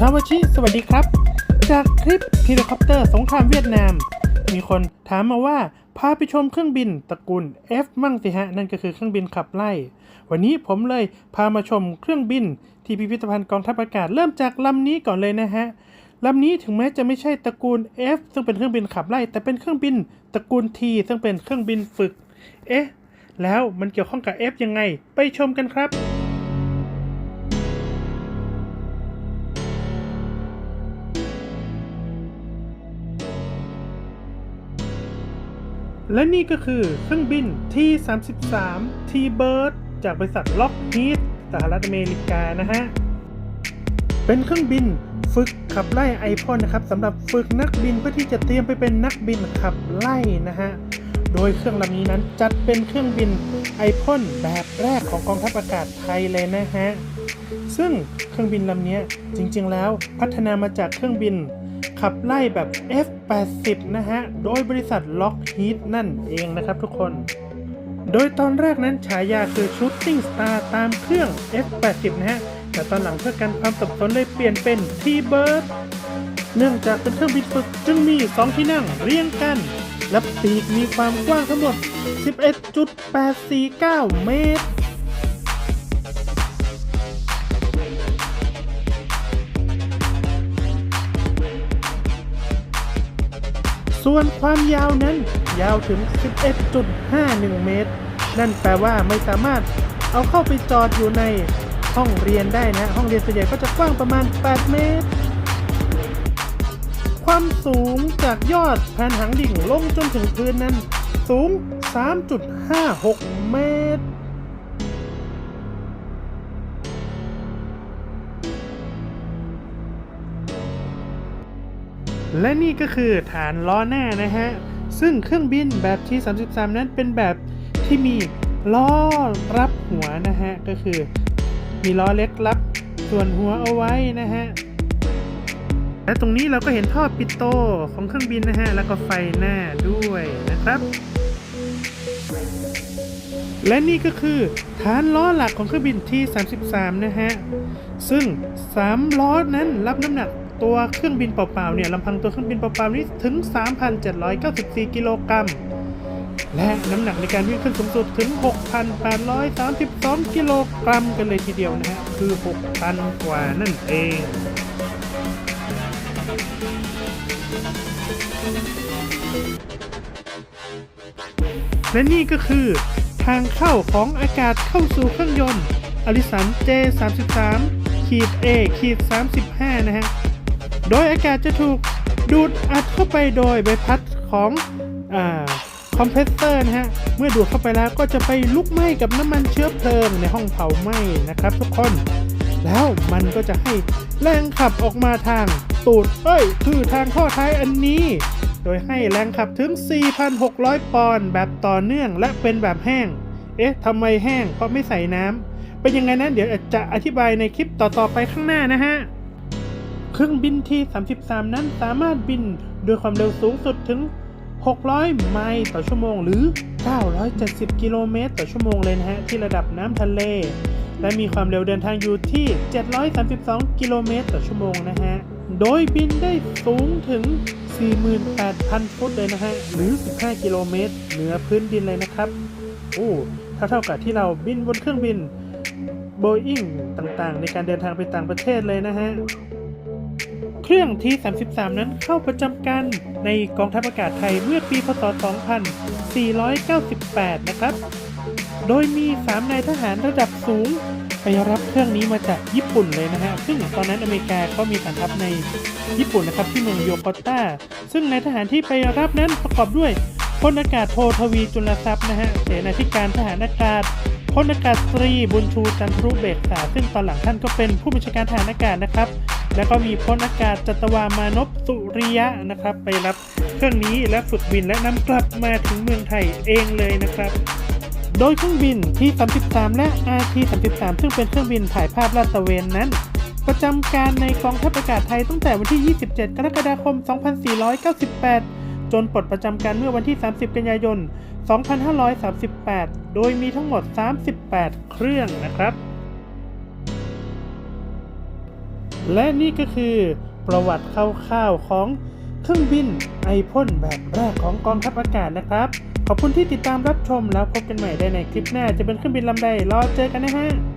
ชาวชิ สวัสดีครับ จากคลิปเฮลิคอปเตอร์สงครามเวียดนาม มีคนถามมาว่า พาไปชมเครื่องบินตระกูล F มั่งสิฮะ นั่นก็คือเครื่องบินขับไล่ วันนี้ผมเลยพามาชมเครื่องบิน ที่พิพิธภัณฑ์กองทัพอากาศเริ่มจากลำนี้ก่อนเลยนะฮะลำนี้ถึงแม้จะไม่ใช่ตระกูล F ซึ่งเป็นเครื่องบินขับไล่ แต่เป็นเครื่องบินตระกูล T ซึ่งเป็นเครื่องบินฝึก เอ๊ะ แล้วมันเกี่ยวข้องกับ F ยังไง ไปชมกันครับ และนี่ก็คือเครื่องบิน T-33 T-Bird จากบริษัท Lockheed สหรัฐอเมริกานะฮะ เป็นเครื่องบินฝึกขับไล่ไอพ่นนะครับสำหรับฝึกนักบินเพื่อที่จะเตรียมไปเป็นนักบินขับไล่นะฮะ โดยเครื่องลำนี้นั้นจัดเป็นเครื่องบินไอพ่นแบบแรกของกองทัพอากาศไทยเลยนะฮะ ซึ่งเครื่องบินลำนี้จริงๆแล้วพัฒนามาจากเครื่องบิน ขับไล่แบบ F80 นะฮะ โดยบริษัท Lockheed นั่นเองนะครับทุกคน โดยตอนแรกนั้นฉายาคือ Shooting Star ตามเครื่อง F80 นะฮะ แต่ตอนหลังเพื่อกันความสับสนเลยเปลี่ยนเป็น T-Bird เนื่องจากเป็นเครื่องบินฝึกจึงมี 2 ที่นั่งเรียงกัน และปีกมีความกว้างทั้งหมด 11.849 เมตร ส่วนความยาวนั้นยาวถึง 11.51 เมตร นั่นแปลว่าไม่สามารถเอาเข้าไปจอดอยู่ในห้องเรียนได้นะ ห้องเรียนส่วนใหญ่ก็จะกว้างประมาณ 8 เมตร ความสูงจากยอดแผ่นหางดิ่งลงจนถึงพื้นนั้นสูง 3.56 เมตร และนี่ก็คือฐานล้อหน้านะฮะ ซึ่งเครื่องบินแบบที่ 33 นั้นเป็นแบบที่มีล้อรับหัวนะฮะ ก็คือมีล้อเล็กรับส่วนหัวเอาไว้นะฮะ และตรงนี้เราก็เห็นท่อปิโตของเครื่องบินนะฮะ แล้วก็ไฟหน้าด้วยนะครับ และนี่ก็คือฐานล้อหลักของเครื่องบินที่ 33 นะฮะ ซึ่ง 3 ล้อนั้นรับน้ำหนัก ตัวเครื่องบินเปล่าๆเนี่ยลำพังตัวเครื่องบินเปล่าๆนี้ถึง 3,794 กิโลกรัม และน้ำหนักในการวิ่งขึ้นสูงสุดถึง 6,832 กิโลกรัมกันเลยทีเดียวนะฮะ คือ6ตันกว่านั่นเองและนี่ก็คือทางเข้าของอากาศเข้าสู่เครื่องยนต์อลิสัน J33 ขีด A ขีด 35 นะฮะ โดยอากาศจะถูกดูดอัดเข้าไปโดยใบพัดของอคอมเพรสเซอร์นะฮะ เมื่อดูดเข้าไปแล้วก็จะไปลุกไหม้กับน้ำมันเชื้อเพลิงในห้องเผาไหม้นะครับ ทุกคน แล้วมันก็จะให้แรงขับออกมาทางตูด เอ้ย คือทางท่อท้ายอันนี้ โดยให้แรงขับถึง 4,600 ปอนด์แบบต่อเนื่องและเป็นแบบแห้ง เอ๊ะทำไมแห้งเพราะไม่ใส่น้ำเป็นยังไงนั้นเดี๋ยวจะอธิบายในคลิปต่อๆไปข้างหน้านะฮะ เครื่องบินที 33 นั้นสามารถบินด้วยความเร็วสูงสุดถึง 600 ไมล์ต่อชั่วโมงหรือ 970 กิโลเมตรต่อชั่วโมงเลยนะฮะ ที่ระดับน้ำทะเล และมีความเร็วเดินทางอยู่ที่ 732 กิโลเมตรต่อชั่วโมงนะฮะ โดยบินได้สูงถึง 48,000 ฟุตเลยนะฮะ หรือ 15 กิโลเมตร เหนือพื้นดินเลยนะครับโอ้เท่าเท่ากับที่เราบินบนเครื่องบินโบอิงต่างๆ ในการเดินทางไปต่างประเทศเลยนะฮะ เครื่องที่33 นั้นเข้าประจำการในกองทัพอากาศไทยเมื่อปีพศ 2498 นะครับ โดยมี 3 นายทหารระดับสูง ไปรับเครื่องนี้มาจากญี่ปุ่นเลยนะฮะ ซึ่งตอนนั้นอเมริกาก็มีฐานทัพในญี่ปุ่นนะครับที่เมืองโยโกตาซึ่งนายทหารที่ไปรับนั้นประกอบด้วยพลอากาศโททวีจุลทรัพย์นะฮะเสนาธิการทหารอากาศพลอากาศตรีบุญชูจันทรุเบกษาซึ่งตอนหลังท่านก็เป็นผู้บัญชาการทหารอากาศนะครับ แล้วก็มีพลอากาศจัตวามานพสุริยะนะครับ ไปรับเครื่องนี้และฝึกบินและนำกลับมาถึงเมืองไทยเองเลยนะครับ โดยเครื่องบินที่ 33 และ RT-33 ซึ่งเป็นเครื่องบินถ่ายภาพลาดตระเวนนั้น ประจำการในกองทัพอากาศไทยตั้งแต่วันที่ 27 กรกฎาคม 2498 จนปลดประจำการเมื่อวันที่ 30 กันยายน 2538 โดยมีทั้งหมด 38 เครื่องนะครับ และนี่ก็คือประวัติคร่าวๆของเครื่องบินไอพ่นแบบแรกของกองทัพอากาศนะครับ ขอบคุณที่ติดตามรับชมแล้วพบกันใหม่ได้ในคลิปหน้า จะเป็นเครื่องบินลำใดรอเจอกันนะฮะ